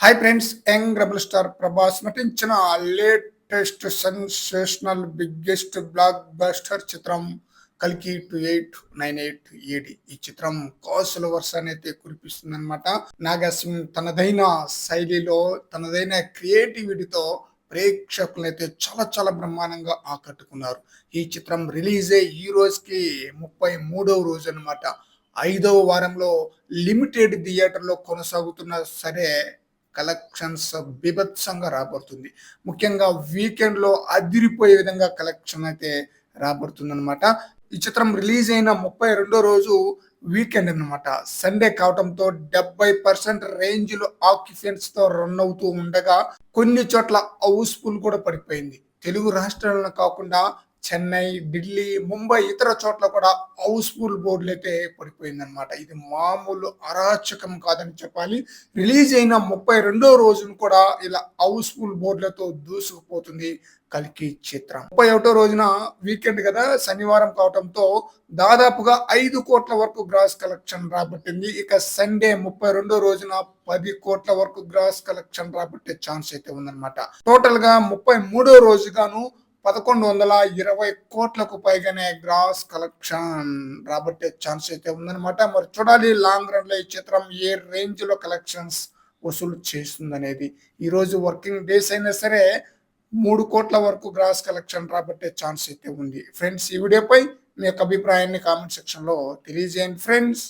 Hi friends young rebel star Prabhas నటించిన latest sensational biggest block buster చిత్రం కల్కి two eight nine eight AD ఈ చిత్రం కోసల వర్షాన్ని అయితే కురిపిస్తుంది అనమాట నాగాసింగ్ తనదైన శైలిలో తనదైన క్రియేటివిటీతో ప్రేక్షకులను అయితే చాలా చాలా బ్రహ్మాండంగా ఆకట్టుకున్నారు. ఈ చిత్రం రిలీజ్ అయ్యి ఈ రోజుకి ముప్పై మూడవ రోజు అనమాట ఐదవ వారంలో లిమిటెడ్ థియేటర్లో కొనసాగుతున్న సరే కలెక్షన్స్ బీభత్సంగా రాబడుతుంది. ముఖ్యంగా వీకెండ్లో అదిరిపోయే విధంగా కలెక్షన్ అయితే రాబడుతుంది అనమాట ఈ చిత్రం రిలీజ్ అయిన ముప్పై రెండో రోజు వీకెండ్ అనమాట సండే కావడంతో డెబ్బై పర్సెంట్ రేంజ్లో ఆక్యుపెన్స్తో రన్ అవుతూ ఉండగా కొన్ని చోట్ల హౌస్ఫుల్ కూడా పడిపోయింది. తెలుగు రాష్ట్రాలను కాకుండా చెన్నై ఢిల్లీ ముంబై ఇతర చోట్ల కూడా హౌస్ఫుల్ బోర్డులు అయితే పడిపోయిందనమాట ఇది మామూలు అరాచకం కాదని చెప్పాలి. రిలీజ్ అయిన ముప్పై రెండో రోజును కూడా ఇలా హౌస్ఫుల్ బోర్డులతో దూసుకుపోతుంది కలికి చిత్రం. ముప్పై ఒకటో రోజున వీకెండ్ కదా శనివారం కావడంతో దాదాపుగా ఐదు కోట్ల వరకు గ్రాస్ కలెక్షన్ రాబట్టింది. ఇక సండే ముప్పై రెండో రోజున పది కోట్ల వరకు గ్రాస్ కలెక్షన్ రాబట్టే ఛాన్స్ అయితే ఉందన్నమాట. టోటల్గా ముప్పై మూడో రోజుగాను పదకొండు వందల ఇరవై కోట్లకు పైగానే గ్రాస్ కలెక్షన్ రాబట్టే ఛాన్స్ అయితే ఉందన్నమాట. మరి చూడాలి లాంగ్ రన్లో ఈ చిత్రం ఏ రేంజ్లో కలెక్షన్స్ వసూలు చేస్తుందనేది. ఈరోజు వర్కింగ్ డేస్ అయినా సరే మూడు కోట్ల వరకు గ్రాస్ కలెక్షన్ రాబట్టే ఛాన్స్ అయితే ఉంది. ఫ్రెండ్స్ ఈ వీడియోపై మీ యొక్క అభిప్రాయాన్ని కామెంట్ సెక్షన్లో తెలియజేయండి. ఫ్రెండ్స్